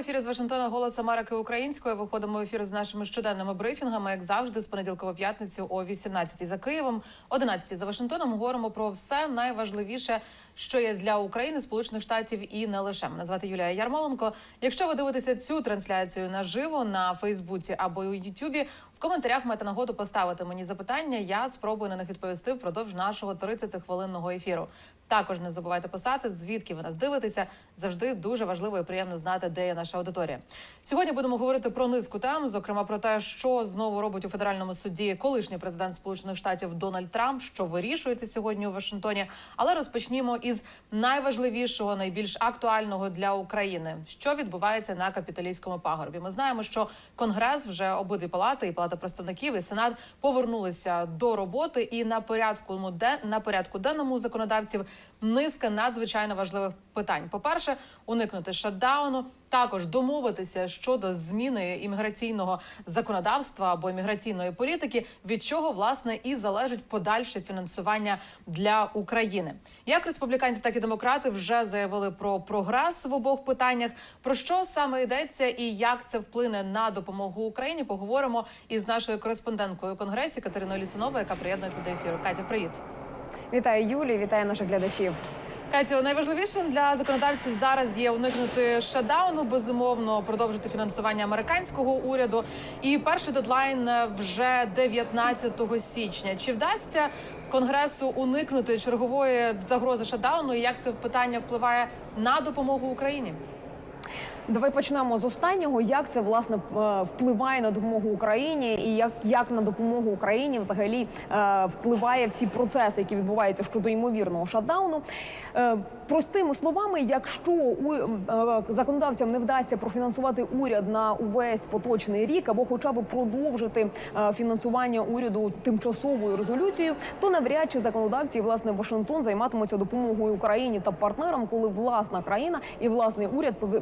Ефірі з Вашингтона Голос Америки українською. Виходимо в ефір з нашими щоденними брифінгами, як завжди, з понеділка по п'ятницю о 18 за Києвом, 11 за Вашингтоном. Говоримо про все найважливіше, що є для України, Сполучених Штатів і не лише. Мене звати Юлія Ярмоленко. Якщо ви дивитеся цю трансляцію наживо на Фейсбуці або у Ютубі, в коментарях маєте нагоду поставити мені запитання. Я спробую на них відповісти впродовж нашого 30-хвилинного ефіру. Також не забувайте писати, звідки ви нас дивитеся. Завжди дуже важливо і приємно знати, де є наша аудиторія. Сьогодні будемо говорити про низку тем, зокрема про те, що знову робить у федеральному суді колишній президент Сполучених Штатів Дональд Трамп, що вирішується сьогодні у Вашингтоні. Але розпочнімо із найважливішого, найбільш актуального для України, що відбувається на капіталійському пагорбі. Ми знаємо, що Конгрес вже обидві палати, і палата представників, і сенат повернулися до роботи. І на порядку де на порядку денному законодавців низка надзвичайно важливих питань. По перше, уникнути шатдауну, також домовитися щодо зміни імміграційного законодавства або імміграційної політики, від чого власне і залежить подальше фінансування для України. Як республіканці, так і демократи вже заявили про прогрес в обох питаннях. Про що саме йдеться і як це вплине на допомогу Україні? Поговоримо із нашою кореспонденткою конгресі Катериною Лісуновою, яка приєднується до ефіру. Катя, привіт. Вітаю Юлію, вітаю наших глядачів. Катю, найважливішим для законодавців зараз є уникнути шадауну, безумовно, продовжити фінансування американського уряду. І перший дедлайн вже 19 січня. Чи вдасться конгресу уникнути чергової загрози шадауну? І як це питання впливає на допомогу Україні? Давай почнемо з останнього. Як це власне е, впливає на допомогу Україні, і як, як на допомогу Україні взагалі е, впливає в ці процеси, які відбуваються щодо ймовірного шатдауну? Е, Простими словами, якщо у законодавцям не вдасться профінансувати уряд на увесь поточний рік, або хоча б продовжити фінансування уряду тимчасовою резолюцією, то навряд чи законодавці, власне, Вашингтон займатимуться допомогою Україні та партнерам, коли власна країна і власний уряд пов-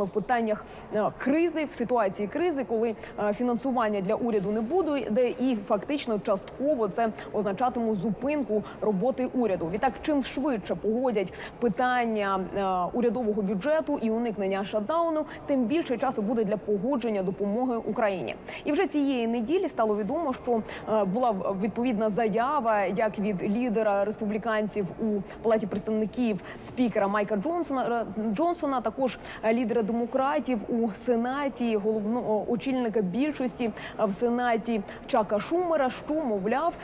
перебуватиме в питаннях е, кризи, в ситуації кризи, коли е, фінансування для уряду не буде, і фактично частково це означатиме зупинку роботи уряду. Відтак, чим швидше погодять питання е, урядового бюджету і уникнення шатдауну, тим більше часу буде для погодження допомоги Україні. І вже цієї неділі стало відомо, що була відповідна заява як від лідера республіканців у палаті представників спікера Майка Джонсона Джонсона, також е, лідера демократів у сенаті, головного очільника більшості в сенаті Чака Шумера, що мовляв,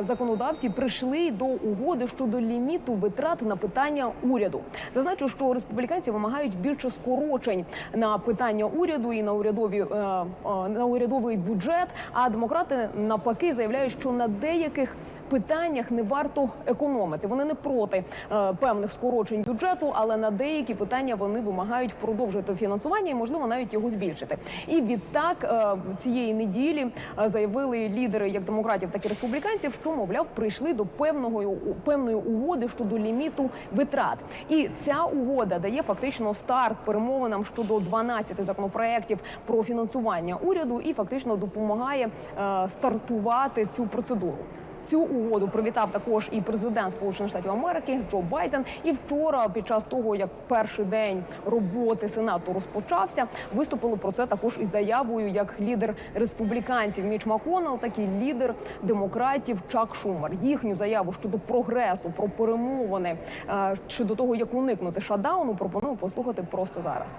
законодавці прийшли до угоди щодо ліміту витрат на питання уряду. Зазначу, що республіканці вимагають більше скорочень на питання уряду і на урядові е, е, на урядовий бюджет. А демократи навпаки заявляють, що на деяких питаннях не варто економити. Вони не проти е, певних скорочень бюджету, але на деякі питання вони вимагають продовжити фінансування і можливо навіть його збільшити. І відтак е, цієї неділі е, заявили лідери як демократів, так і республіканців, що мовляв прийшли до певного певної угоди щодо ліміту витрат. І ця угода дає фактично старт перемовинам щодо 12 законопроєктів про фінансування уряду і фактично допомагає е, стартувати цю процедуру. Цю угоду привітав також і президент Сполучених Штатів Америки Джо Байден. І вчора, під час того як перший день роботи сенату розпочався, виступили про це також із заявою як лідер республіканців Міч Маконел, так і лідер демократів Чак Шумер. Їхню заяву щодо прогресу, про перемовини е, щодо того, як уникнути шатдауну, пропоную послухати просто зараз.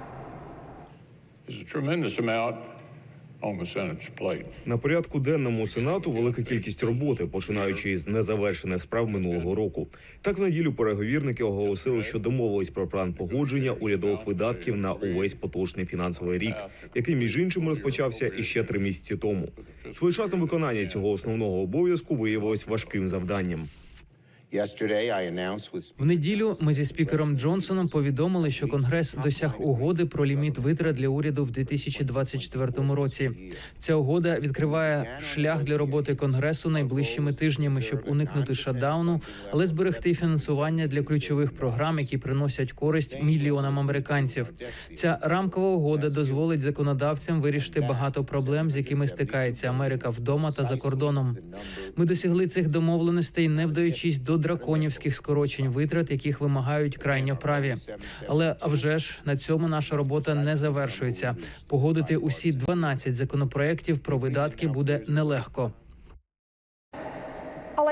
На порядку денному сенату велика кількість роботи, починаючи із незавершених справ минулого року. Так в неділю переговірники оголосили, що домовились про план погодження урядових видатків на увесь поточний фінансовий рік, який між іншим розпочався іще три місяці тому. Своєчасне виконання цього основного обов'язку виявилось важким завданням. В неділю ми зі спікером Джонсоном повідомили, що Конгрес досяг угоди про ліміт витрат для уряду в 2024 році. Ця угода відкриває шлях для роботи конгресу найближчими тижнями, щоб уникнути шатдауну, але зберегти фінансування для ключових програм, які приносять користь мільйонам американців. Ця рамкова угода дозволить законодавцям вирішити багато проблем, з якими стикається Америка вдома та за кордоном. Ми досягли цих домовленостей, не вдаючись до драконівських скорочень витрат, яких вимагають крайньо праві. Але вже ж на цьому наша робота не завершується. Погодити усі 12 законопроєктів про видатки буде нелегко.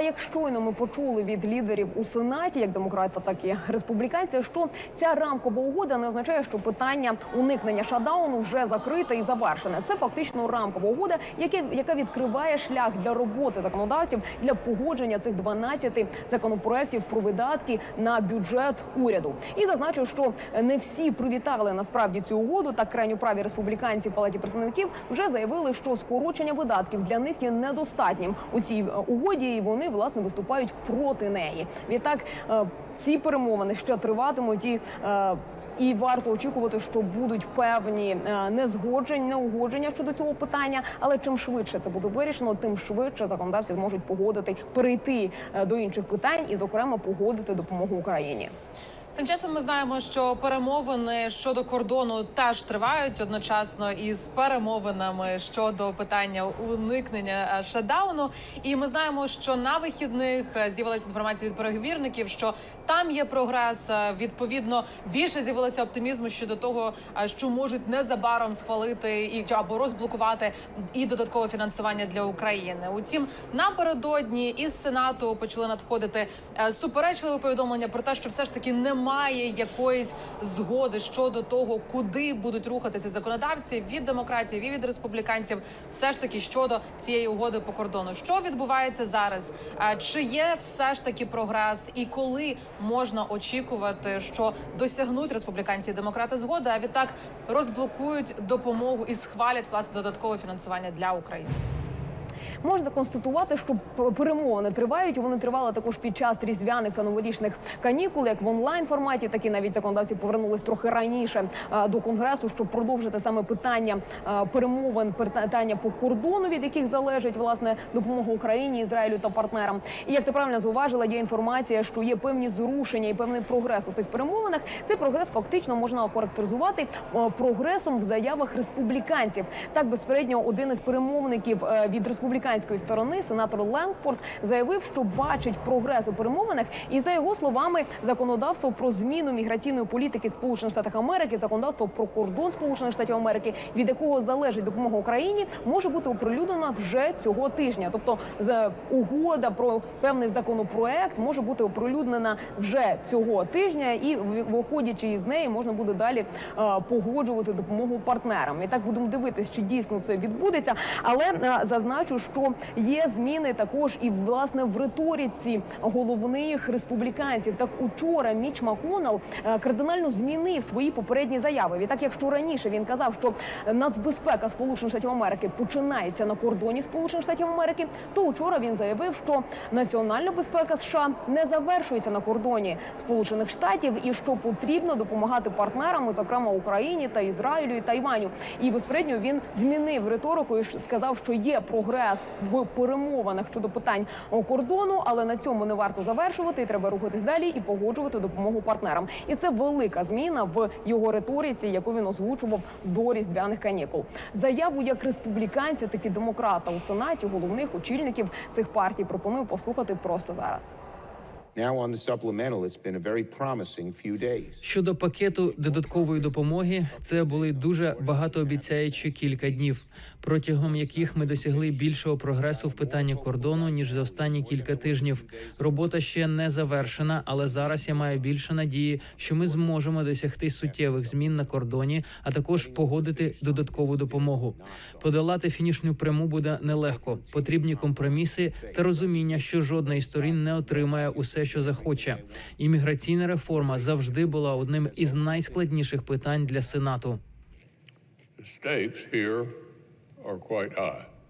Як щойно ми почули від лідерів у сенаті, як демократа, так і республіканців, що ця рамкова угода не означає, що питання уникнення шатдауну вже закрите і завершене. Це фактично рамкова угода, яке- яка відкриває шлях для роботи законодавців для погодження цих 12 законопроєктів про видатки на бюджет уряду. І зазначу, що не всі привітали насправді цю угоду. Так крайньо праві республіканці в палаті представників вже заявили, що скорочення видатків для них є недостатнім у цій е, угоді, і вони власне виступають проти неї. Відтак е, ці перемовини ще триватимуть і. е, і варто очікувати, що будуть певні е, незгоджень, неугодження щодо цього питання. Але чим швидше це буде вирішено, тим швидше законодавці зможуть погодити перейти до інших питань і, зокрема, погодити допомогу Україні. Тим часом ми знаємо, що перемовини щодо кордону теж тривають одночасно із перемовинами щодо питання уникнення е, шатдауну. І ми знаємо, що на вихідних е, з'явилася інформація від переговірників, що там є прогрес. Е, Відповідно, більше з'явилося оптимізму щодо того, що можуть незабаром схвалити і або розблокувати і додаткове фінансування для України. Утім, напередодні із сенату почали надходити е, суперечливі повідомлення про те, що все ж таки немає якоїсь згоди щодо того, куди будуть рухатися законодавці від демократів і від республіканців, все ж таки щодо цієї угоди по кордону. Що відбувається зараз? Е, Чи є все ж таки прогрес, і коли можна очікувати, що досягнуть республіканці і демократи згоди, а відтак розблокують допомогу і схвалять власне додаткове фінансування для України? Можна констатувати, що перемовини тривають. Вони тривали також під час різдвяних та новорічних канікул, як в онлайн форматі, так і навіть законодавці повернулись трохи раніше до конгресу, щоб продовжити саме питання перемовин, питання по кордону, від яких залежить власне допомога Україні, Ізраїлю та партнерам. І як ти правильно зауважила, є інформація, що є певні зрушення і певний прогрес у цих перемовинах. Цей прогрес фактично можна охарактеризувати прогресом в заявах республіканців. Так безпередньо один із перемовників е, від республіканської сторони, сенатор Ленгфорд, заявив, що бачить прогрес у перемовинах, і за його словами, законодавство про зміну міграційної політики Сполучених Штатів Америки, законодавство про кордон Сполучених Штатів Америки, від якого залежить допомога Україні, може бути оприлюднена вже цього тижня. Тобто, угода про певний законопроект може бути оприлюднена вже цього тижня, і виходячи із неї, можна буде далі е, погоджувати допомогу партнерам. І так будемо дивитись, чи дійсно це відбудеться. Але е, зазначу, що є зміни також і власне в риториці головних республіканців. Так учора Міч Маконел е, кардинально змінив свої попередні заяви. Відтак, якщо раніше він казав, що нацбезпека Сполучених Штатів Америки починається на кордоні Сполучених Штатів Америки, то учора він заявив, що національна безпека США не завершується на кордоні Сполучених Штатів і що потрібно допомагати партнерам, зокрема Україні та Ізраїлю і Тайваню. І безпосередньо він змінив риторику і сказав, що є прогрес в перемовинах щодо питань кордону, але на цьому не варто завершувати. і Треба рухатись далі і погоджувати допомогу партнерам. І це велика зміна в його риториці, яку він озвучував до різдвяних канікул. Заяву як республіканця, так і демократа у сенаті, головних очільників цих партій пропоную послухати просто зараз. Now, on the supplemental, it's been a very promising few days. Щодо пакету додаткової допомоги, це були дуже багатообіцяючі кілька днів, протягом яких ми досягли більшого прогресу в питанні кордону ніж за останні кілька тижнів. Робота ще не завершена, але зараз я маю більше надії, що ми зможемо досягти суттєвих змін на кордоні, а також погодити додаткову допомогу. Подолати фінішну пряму буде нелегко. Потрібні компроміси та розуміння, що жодна із сторін не отримає усе, що захоче. Імміграційна реформа завжди була одним із найскладніших питань для сенату.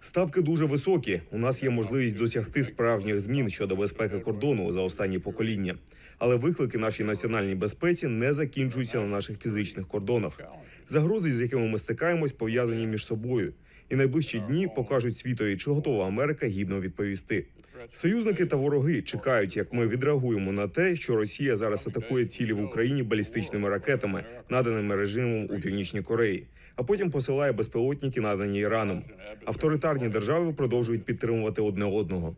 Ставки дуже високі. У нас є можливість досягти справжніх змін щодо безпеки кордону за останні покоління. Але виклики нашій національній безпеці не закінчуються на наших фізичних кордонах. Загрози, з якими ми стикаємось, пов'язані між собою. І найближчі дні покажуть світові, чи готова Америка гідно відповісти. Союзники та вороги чекають, як ми відреагуємо на те, що Росія зараз атакує цілі в Україні балістичними ракетами, наданими режимом у північній Кореї, а потім посилає безпілотники, надані Іраном. Авторитарні держави продовжують підтримувати одне одного.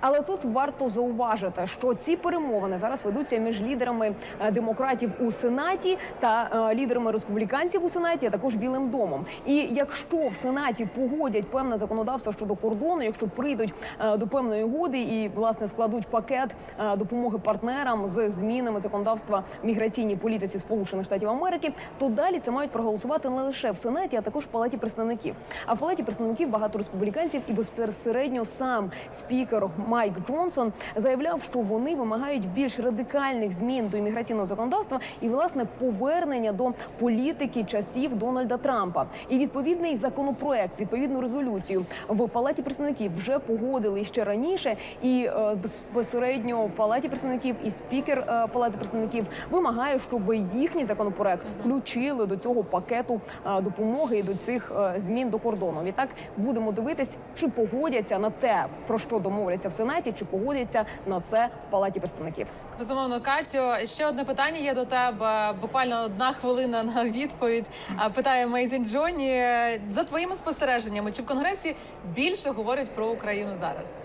Але тут варто зауважити, що ці перемовини зараз ведуться між лідерами е, демократів у сенаті та е, лідерами республіканців у сенаті, а також Білим домом. І якщо в сенаті погодять певне законодавство щодо кордону, якщо прийдуть е, до певної угоди і власне складуть пакет допомоги партнерам з змінами законодавства міграційній політиці Сполучених Штатів Америки, то далі це мають проголосувати не лише в сенаті, а також в палаті представників. А в палаті представників багато республіканців і безпосередньо сам спікер Майк Джонсон заявляв, що вони вимагають більш радикальних змін до імміграційного законодавства і власне повернення до політики часів Дональда Трампа. І відповідний законопроект, відповідну резолюцію в палаті представників вже погодили ще раніше. І е, безпосередньо в палаті представників і спікер е, палати представників вимагає, щоб їхній законопроект включили до цього пакету е, допомоги і до цих змін до кордону. Відтак будемо дивитись, чи погодяться на те, про що домовляться в сенаті, чи погодяться на це в палаті представників. Безумовно, Катю. Ще одне питання є до тебе. Буквально одна хвилина на відповідь. Питає Мейзін Джоні. За твоїми спостереженнями, чи в конгресі більше говорять про Україну зараз?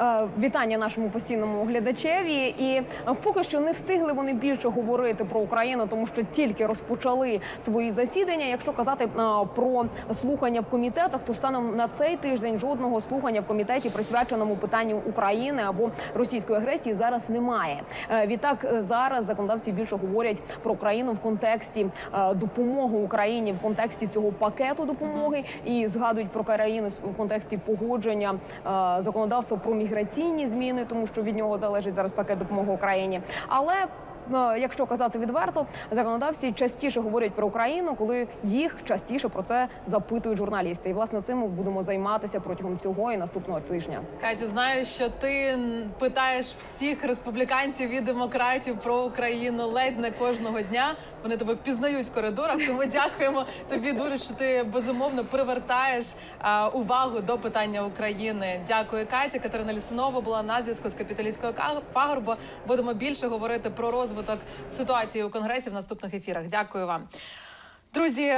Е, Вітання нашому постійному глядачеві. І е, поки що не встигли вони більше говорити про Україну, тому що тільки розпочали свої засідання. Якщо казати е, про слухання в комітетах, то станом на цей тиждень жодного слухання в комітеті, присвяченому питанню України або російської агресії, зараз немає. Відтак зараз законодавці більше говорять про Україну в контексті допомоги Україні в контексті цього пакету допомоги і згадують про країну в контексті погодження законодавства про міграційні зміни, тому що від нього залежить зараз пакет допомоги Україні. Але Якщо казати відверто, законодавці частіше говорять про Україну, коли їх частіше про це запитують журналісти. І власне цим ми будемо займатися протягом цього і наступного тижня. Катю, знаю, що ти питаєш всіх республіканців і демократів про Україну ледь не кожного дня. Вони тебе впізнають в коридорах. Тому дякуємо тобі дуже, що ти безумовно привертаєш увагу до питання України. Дякую, Катя. Катерина Лісунова була на зв'язку з капіталістського ка- пагорбу. Будемо більше говорити про розвиток ситуації у конгресі в наступних ефірах. Дякую вам. Друзі,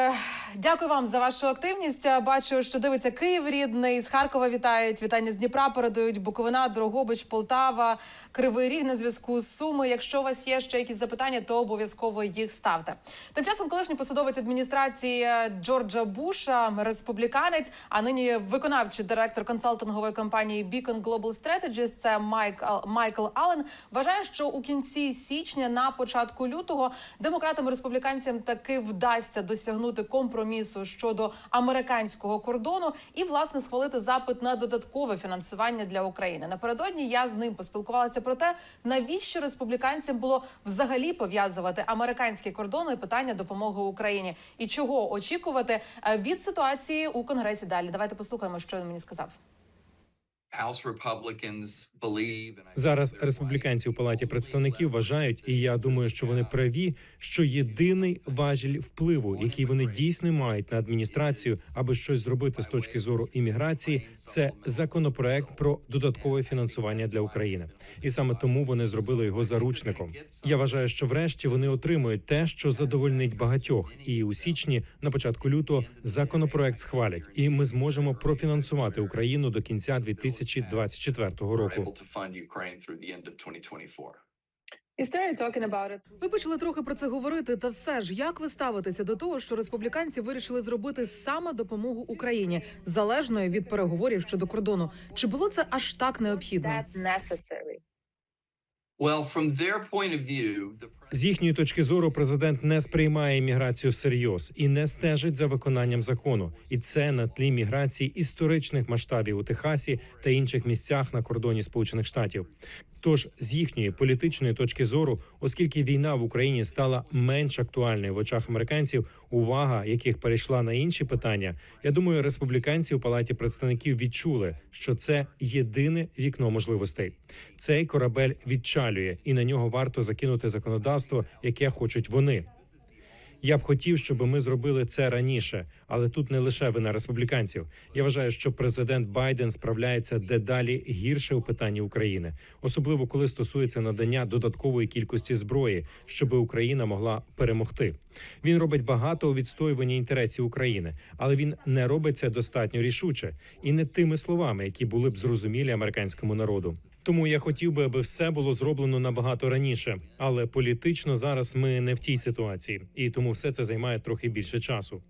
дякую вам за вашу активність. Бачу, що дивиться Київ рідний з Харкова. Вітають вітання з Дніпра. Передають Буковина, Дрогобич, Полтава, Кривий Ріг на зв'язку з Суми. Якщо у вас є ще якісь запитання, то обов'язково їх ставте. Тим часом колишній посадовець адміністрації Джорджа Буша, республіканець, а нині виконавчий директор консалтингової компанії Beacon Global Strategies, це Майк Майкл Аллен, вважає, що у кінці січня, на початку лютого, демократам і республіканцям таки вдасться досягнути компромісу щодо американського кордону і власне схвалити запит на додаткове фінансування для України. Напередодні я з ним поспілкувалася про те, навіщо республіканцям було взагалі пов'язувати американські кордони питання допомоги Україні, і чого очікувати е, від ситуації у конгресі. Далі давайте послухаємо, що він мені сказав. Зараз республіканці у палаті представників вважають, і я думаю, що вони праві, що єдиний важіль впливу, який вони дійсно мають на адміністрацію, аби щось зробити з точки зору імміграції, це законопроект про додаткове фінансування для України, і саме тому вони зробили його заручником. Я вважаю, що врешті вони отримують те, що задовольнить багатьох, і у січні, на початку лютого, законопроект схвалять, і ми зможемо профінансувати Україну до кінця 2024 we're року. able to fund Ukraine through the end of 2024. Ви почали трохи про це говорити, та все ж як ви ставитеся до того, що республіканці вирішили зробити саме допомогу Україні залежною від переговорів щодо кордону? Чи було це аж так необхідно? З їхньої точки зору, президент не сприймає імміграцію всерйоз і не стежить за виконанням закону. І це на тлі міграції історичних масштабів у Техасі та інших місцях на кордоні Сполучених Штатів. Тож з їхньої політичної точки зору, оскільки війна в Україні стала менш актуальною в очах американців, увага яких перейшла на інші питання, я думаю, республіканці у палаті представників відчули, що це єдине вікно можливостей. Цей корабель відчалює, і на нього варто закинути законодавство, яке хочуть вони. Я б хотів, щоб ми зробили це раніше, але тут не лише вина республіканців. Я вважаю, що президент Байден справляється дедалі гірше у питанні України, особливо коли стосується надання додаткової кількості зброї, щоб Україна могла перемогти. Він робить багато у відстоюванні інтересів України, але він не робить це достатньо рішуче і не тими словами, які були б зрозумілі американському народу. Тому я хотів би, аби все було зроблено набагато раніше, але політично зараз ми не в тій ситуації, і тому все це займає трохи більше часу.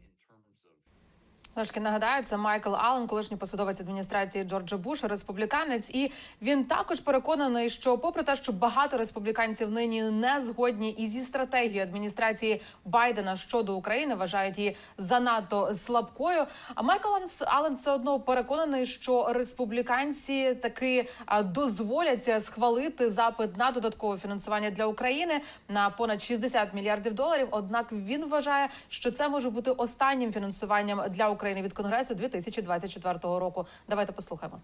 Трошки нагадаю, це Майкл Аллен, колишній посадовець адміністрації Джорджа Буша, республіканець, і він також переконаний, що, попри те, що багато республіканців нині не згодні і зі стратегією адміністрації Байдена щодо України, вважають її занадто слабкою. А Майкл Аллен все одно переконаний, що республіканці таки а, дозволять схвалити запит на додаткове фінансування для України на понад 60 мільярдів доларів. Однак він вважає, що це може бути останнім фінансуванням для України від Конгресу 2024 року. Давайте послухаємо.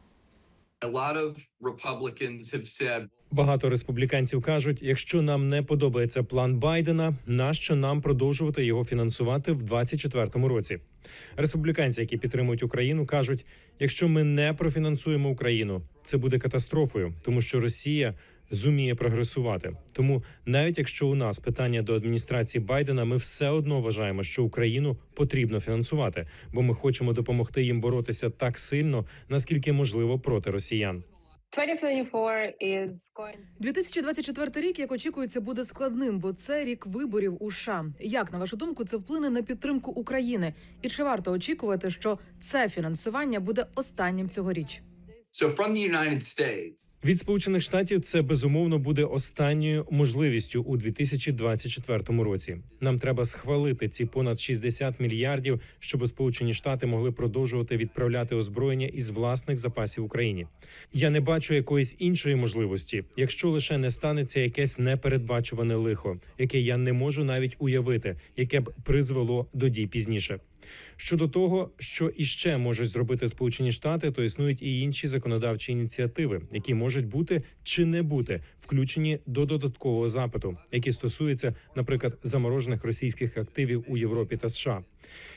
Багато республіканців кажуть, якщо нам не подобається план Байдена, нащо нам продовжувати його фінансувати в 2024 році? Республіканці, які підтримують Україну, кажуть: якщо ми не профінансуємо Україну, це буде катастрофою, тому що Росія зуміє прогресувати. Тому навіть якщо у нас питання до адміністрації Байдена, ми все одно вважаємо, що Україну потрібно фінансувати, бо ми хочемо допомогти їм боротися так сильно, наскільки можливо проти росіян. 2024 is going 2024 рік, як очікується, буде складним, бо це рік виборів у США. Як на вашу думку, це вплине на підтримку України? І чи варто очікувати, що це фінансування буде останнім цьогоріч? Від сполучених штатів це безумовно буде останньою можливістю у 2024 році. Нам треба схвалити ці понад 60 мільярдів, щоб Сполучені Штати могли продовжувати відправляти озброєння із власних запасів Україні. Я не бачу якоїсь іншої можливості, якщо лише не станеться якесь непередбачуване лихо, яке я не можу навіть уявити, яке б призвело до дій пізніше. Щодо того, що іще можуть зробити Сполучені Штати, то існують і інші законодавчі ініціативи, які можуть бути чи не бути включені до додаткового запиту, які стосуються, наприклад, заморожених російських активів у Європі та США.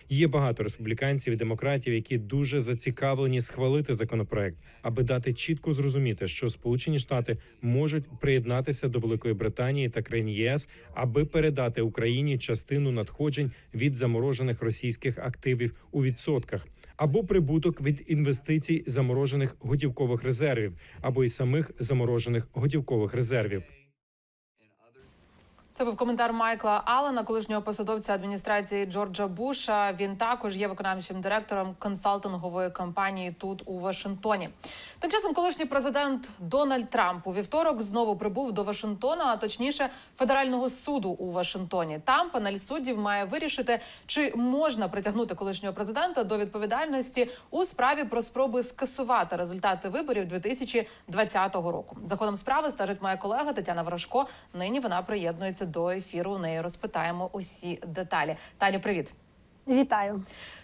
Є багато республіканців і демократів, які дуже зацікавлені схвалити законопроект, аби дати чітко зрозуміти, що Сполучені Штати можуть приєднатися до Великої Британії та країн ЄС, аби передати Україні частину надходжень від заморожених російських активів у відсотках. Або прибуток від інвестицій заморожених готівкових резервів, або й самих заморожених готівкових резервів. Це був коментар Майкла Аллена, колишнього посадовця адміністрації Джорджа Буша. Він також є виконавчим директором консалтингової компанії тут у Вашингтоні. Тим часом, колишній президент Дональд Трамп у вівторок знову прибув до Вашингтона, а точніше федерального суду у Вашингтоні. Там панель суддів має вирішити, чи можна притягнути колишнього президента до відповідальності у справі про спроби скасувати результати виборів 2020 року. За ходом справи стежить моя колега Тетяна Ворожко. Нині вона приєднується до ефіру. У неї розпитаємо усі деталі. Таню, привіт. Вітаю.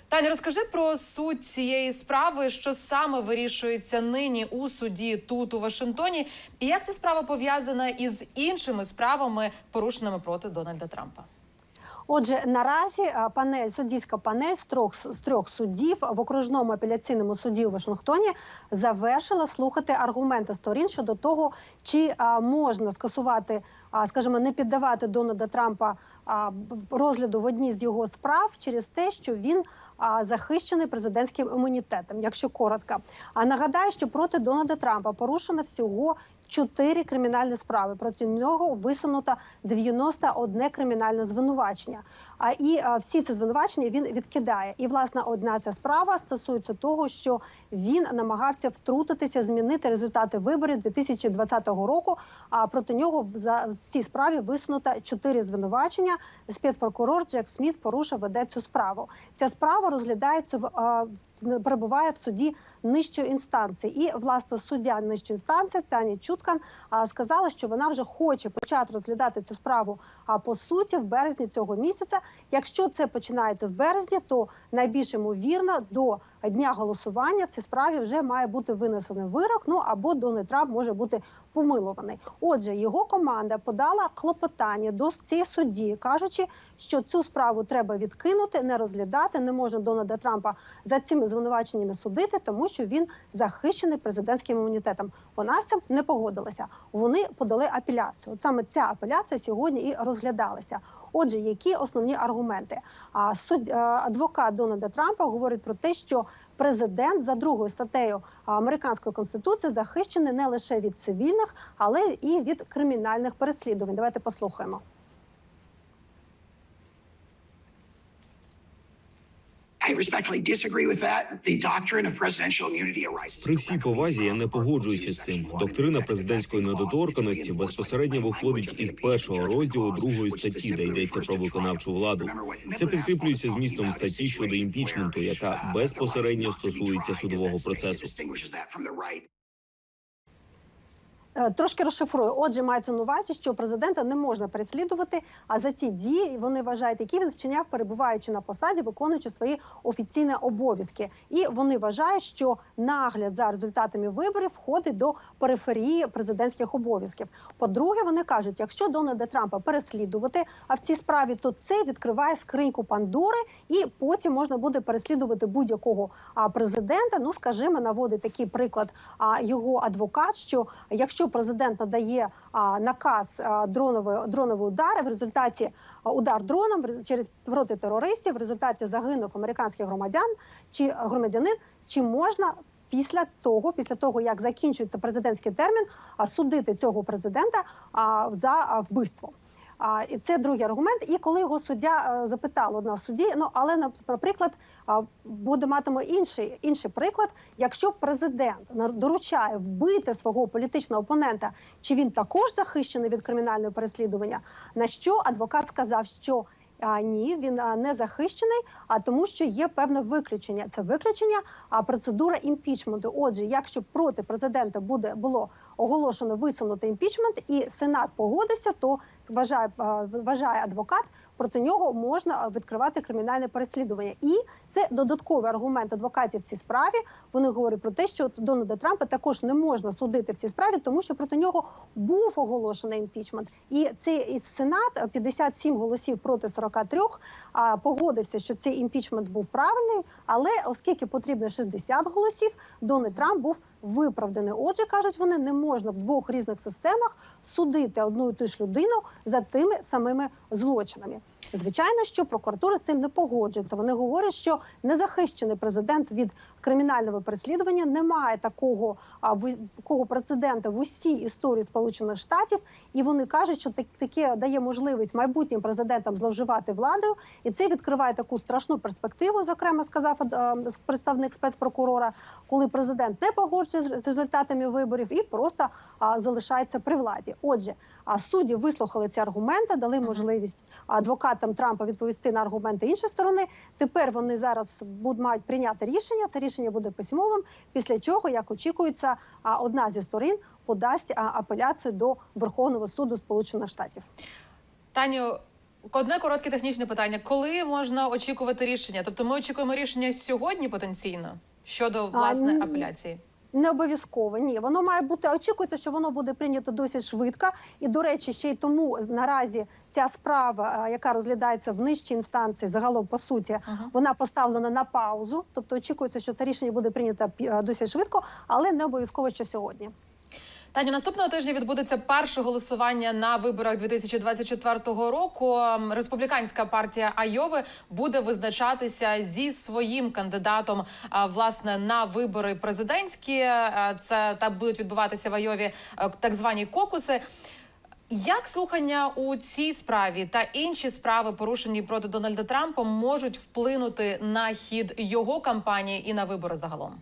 Таня, розкажи про суть цієї справи, що саме вирішується нині у суді тут у Вашингтоні, і як ця справа пов'язана із іншими справами, порушеними проти Дональда Трампа. Отже, наразі панель суддівська панель з трьох з трьох суддів в окружному апеляційному суді у Вашингтоні завершила слухати аргументи сторін щодо того, чи а, можна скасувати, а, скажімо, не піддавати Дональда Трампа розгляду в одній з його справ через те, що він захищений президентським імунітетом, якщо коротко. А нагадаю, що проти Дональда Трампа порушено всього чотири кримінальні справи. Проти нього висунуто 91 кримінальне звинувачення. А і всі ці звинувачення він відкидає. І власне одна ця справа стосується того, що він намагався втрутитися, змінити результати виборів 2020 року. А проти нього за в цій справі висунуто чотири звинувачення. Спецпрокурор Джек Сміт порушив веде цю справу. Ця справа розглядається в перебуває в суді нижчої інстанції. І власне суддя нижчої інстанції Тані Чуткан сказала, що вона вже хоче почати розглядати цю справу. А по суті, в березні цього місяця Якщо це починається в березні, то найбільш ймовірно до дня голосування в цій справі вже має бути винесений вирок. Ну або Дональд Трамп може бути помилуваний. Отже, його команда подала клопотання до цієї судді, кажучи, що цю справу треба відкинути, не розглядати. Не можна Дональда Трампа за цими звинуваченнями судити, тому що він захищений президентським імунітетом. Вона з цим не погодилася. Вони подали апеляцію. От саме ця апеляція сьогодні і розглядалася. Отже, які основні аргументи? А суд адвокат Дональда Трампа говорить про те, що президент за другою статтею американської конституції захищений не лише від цивільних, але і від кримінальних переслідувань. Давайте послухаємо. При всій повазі я не погоджуюся з цим. Доктрина президентської недоторканості безпосередньо виходить із першого розділу другої статті, де йдеться про виконавчу владу. Це підкріплюється змістом статті щодо імпічменту, яка uh, безпосередньо стосується судового процесу. Трошки розшифрую. Отже, мається на увазі, що президента не можна переслідувати, а за ті дії вони вважають, які він вчиняв, перебуваючи на посаді, виконуючи свої офіційні обов'язки. І вони вважають, що нагляд за результатами виборів входить до периферії президентських обов'язків. По-друге, вони кажуть, якщо Дональда Трампа переслідувати, а в цій справі, то це відкриває скриньку Пандори, і потім можна буде переслідувати будь-якого президента. Ну, скажімо, наводить такий приклад його адвокат, що якщо президент надає а, наказ а, дронової дронової удари, в результаті а, удар дроном через проти терористів, в результаті загинув американський громадян чи громадянин, чи можна після того, після того як закінчується президентський термін, а, судити цього президента за вбивство. А, і це другий аргумент. І коли його суддя е, запитала одна судді, ну але нап- наприклад, буде матиме інший інший приклад. Якщо президент доручає вбити свого політичного опонента, чи він також захищений від кримінального переслідування? На що адвокат сказав, що а, ні, він не захищений, а тому, що є певне виключення. Це виключення, а процедура імпічменту. Отже, якщо проти президента буде було оголошено висунути імпічмент, і сенат погодився, то вважає вважає адвокат. Проти нього можна відкривати кримінальне переслідування, і це додатковий аргумент адвокатів в цій справі. Вони говорять про те, що Дональда Трампа також не можна судити в цій справі, тому що проти нього був оголошений імпічмент. І цей сенат а, 57 голосів проти 43 а, погодився, що цей імпічмент був правильний. Але оскільки потрібно 60 голосів, Дональд Трамп був виправданий. Отже, кажуть вони, не можна в двох різних системах судити одну і ту ж людину за тими самими злочинами. Звичайно, що прокуратура з цим не погоджується. Вони говорять, що незахищений президент від кримінального переслідування немає такого а, в- такого прецедента в усій історії Сполучених Штатів, і вони кажуть, що так, таке дає можливість майбутнім президентам зловживати владою, і це відкриває таку страшну перспективу. Зокрема, сказав е, представник спецпрокурора, коли президент не погоджується з результатами виборів і просто залишається при владі. Отже, а судді вислухали ці аргументи, дали можливість адвокатам Трампа відповісти на аргументи іншої сторони. Тепер вони зараз будуть мають прийняти рішення. Це рішення буде письмовим. Після чого, як очікується, а, одна зі сторін подасть апеляцію до Верховного суду Сполучених Штатів. Таню, одне коротке технічне питання: коли можна очікувати рішення? Тобто, ми очікуємо рішення сьогодні потенційно щодо власне апеляції. Не обов'язково ні. Воно має бути. Очікується, що воно буде прийнято досить швидко. І до речі, ще й тому наразі ця справа, яка розглядається в нижчій інстанції, загалом по суті, Ага. вона поставлена на паузу. Тобто очікується, що це рішення буде прийнято пі- досить швидко, але не обов'язково, що сьогодні. Таню, наступного тижня відбудеться перше голосування на виборах 2024 року. Ем, Республіканська партія Айови буде визначатися зі своїм кандидатом а, власне на вибори президентські. Е, Це так будуть відбуватися в Айові е, так звані кокуси. Як слухання у цій справі та інші справи, порушені проти Дональда Трампа, можуть вплинути на хід його кампанії і на вибори загалом?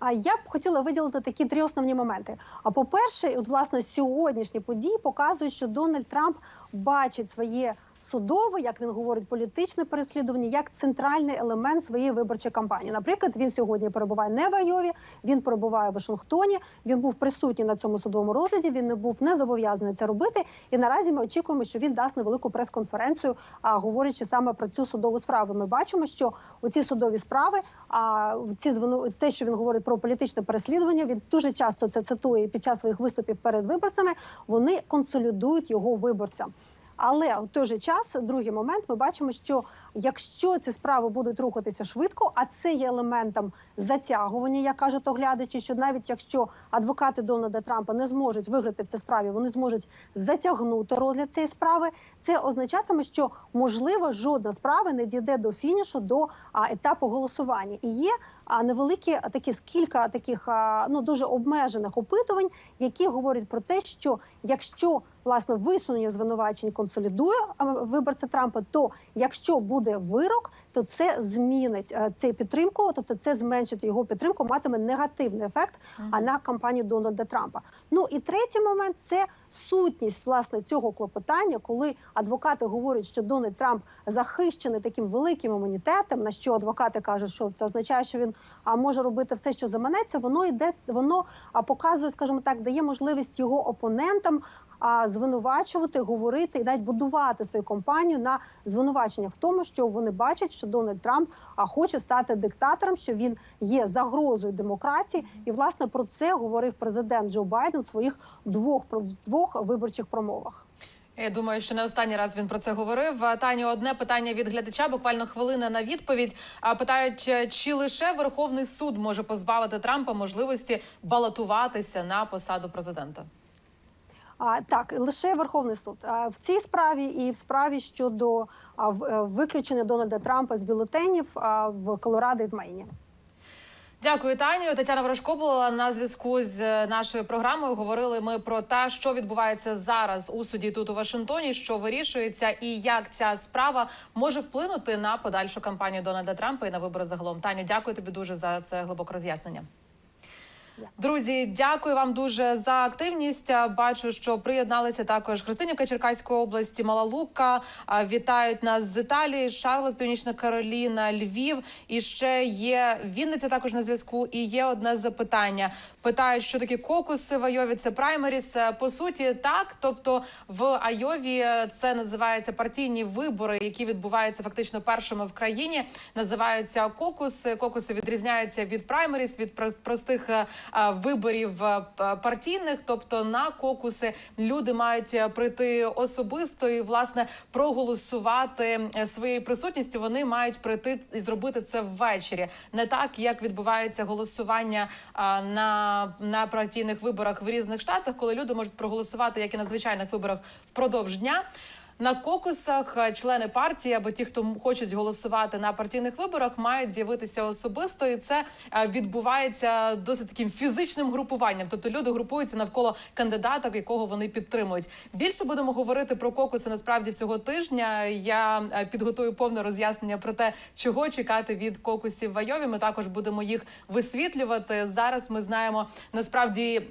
А я б хотіла виділити такі три основні моменти. А по-перше, от власне сьогоднішні події показують, що Дональд Трамп бачить своє судове, як він говорить, політичне переслідування як центральний елемент своєї виборчої кампанії. Наприклад, він сьогодні перебуває не в Айові, він перебуває в Вашингтоні. Він був присутній на цьому судовому розгляді. Він не був не зобов'язаний це робити. І наразі ми очікуємо, що він дасть невелику прес-конференцію, а говорячи саме про цю судову справу. Ми бачимо, що у ці судові справи, а ці те, що він говорить про політичне переслідування, він дуже часто це цитує під час своїх виступів перед виборцями. Вони консолідують його виборцям. Але в той же час, другий момент, ми бачимо, що якщо ці справи будуть рухатися швидко, а це є елементом затягування, як кажуть оглядачі, що навіть якщо адвокати Дональда Трампа не зможуть виграти в цій справі, вони зможуть затягнути розгляд цієї справи. Це означатиме, що можливо жодна справа не дійде до фінішу до етапу голосування. І є невеликі такі кілька таких ну дуже обмежених опитувань, які говорять про те, що якщо власне висунення звинувачень консолідує виборця Трампа, то якщо буде вирок, то це змінить е, цей підтримку, тобто це зменшить його підтримку, матиме негативний ефект а на кампанію Дональда Трампа. Ну і третій момент це сутність власне цього клопотання, коли адвокати говорять, що Дональд Трамп захищений таким великим імунітетом, на що адвокати кажуть, що це означає, що він а може робити все, що заманеться. Воно йде, воно показує, скажімо так, дає можливість його опонентам звинувачувати, говорити і навіть будувати свою компанію на звинуваченнях в тому, що вони бачать, що Дональд Трамп а, хоче стати диктатором, що він є загрозою демократії, і власне про це говорив президент Джо Байден в своїх двох двох виборчих промовах. Я думаю, що не останній раз він про це говорив. А, Таню, одне питання від глядача, буквально хвилина на відповідь. А, Питають, чи лише Верховний суд може позбавити Трампа можливості балотуватися на посаду президента? А так лише Верховний суд а, в цій справі і в справі щодо а, в- е, виключення Дональда Трампа з бюлетенів а, в Колорадо і в Мейні. Дякую, Таню. Тетяна Ворожко була на зв'язку з е, нашою програмою. Говорили ми про те, що відбувається зараз у суді тут у Вашингтоні, що вирішується, і як ця справа може вплинути на подальшу кампанію Дональда Трампа і на вибори загалом. Таню, дякую тобі дуже за це глибоке роз'яснення. Друзі, дякую вам дуже за активність. Бачу, що приєдналися також Христинівка Черкаської області, Мала Лука. Вітають нас з Італії, Шарлот, Північна Кароліна, Львів. І ще є Вінниця також на зв'язку. І є одне запитання. Питають, що такі кокуси в Айові. Це праймеріс. Е, По суті, так. Тобто в Айові е, це називається партійні вибори, які відбуваються фактично першими в країні. Називаються кокуси. Кокуси відрізняються від праймеріс, від про- простих е, е, виборів е, партійних. Тобто на кокуси люди мають е, прийти особисто і власне проголосувати е, своєю присутністю. Вони мають прийти і зробити це ввечері, не так як відбувається голосування на, на партійних виборах в різних штатах, коли люди можуть проголосувати як і на звичайних виборах впродовж дня. На кокусах е, члени партії або ті, хто хочуть голосувати на партійних виборах, мають з'явитися особисто, і це е, відбувається досить таким фізичним групуванням. Тобто люди групуються навколо кандидата, якого вони підтримують. Більше будемо говорити про кокуси насправді цього тижня. Я е, підготую повне роз'яснення про те, чого чекати від кокусів в Айові. Ми також будемо їх висвітлювати. Зараз ми знаємо насправді.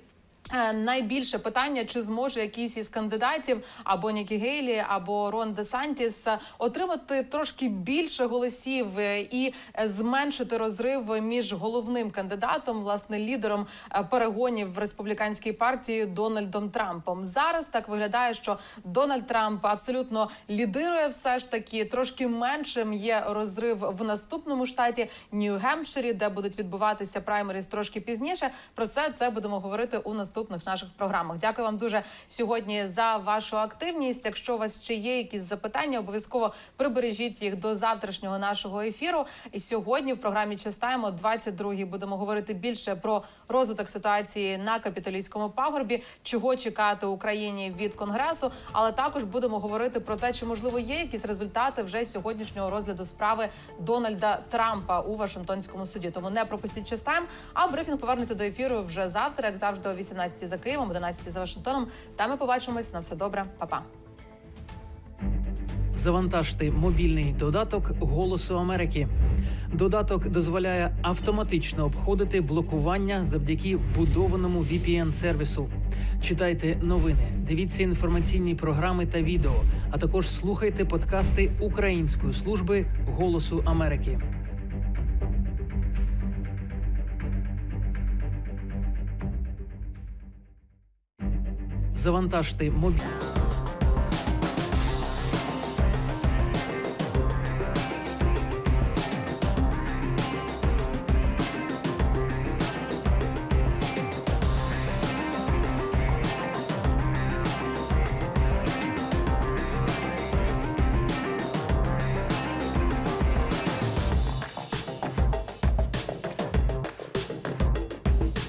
Е, Найбільше питання, чи зможе якийсь із кандидатів або Нікі Гейлі, або Рон Де Сантіс е, отримати трошки більше голосів е, і зменшити розрив між головним кандидатом, власне, лідером перегонів в республіканській партії Дональдом Трампом. Зараз так виглядає, що Дональд Трамп абсолютно лідирує, все ж таки трошки меншим є розрив в наступному штаті Нью-Гемпширі, де будуть відбуватися праймеріс трошки пізніше. Про все це будемо говорити у наступних наших програмах. Дякую вам дуже сьогодні за вашу активність. Якщо у вас ще є якісь запитання, обов'язково прибережіть їх до завтрашнього нашого ефіру. І сьогодні в програмі Частаємо 22-й будемо говорити більше про розвиток ситуації на капітолійському пагорбі, чого чекати Україні від конгресу, але також будемо говорити про те, чи можливо є якісь результати вже сьогоднішнього розгляду справи Дональда Трампа у Вашингтонському суді. Тому не пропустіть частайм. А брифінг повернеться до ефіру вже завтра, як завжди, о 18 за Києвом, 11 за Вашингтоном. Там ми побачимось. На все добре, Па-па. Завантажте мобільний додаток Голосу Америки. Додаток дозволяє автоматично обходити блокування завдяки вбудованому VPN-сервісу. Читайте новини, дивіться інформаційні програми та відео, а також слухайте подкасти Української служби Голосу Америки. Завантажте мобіль.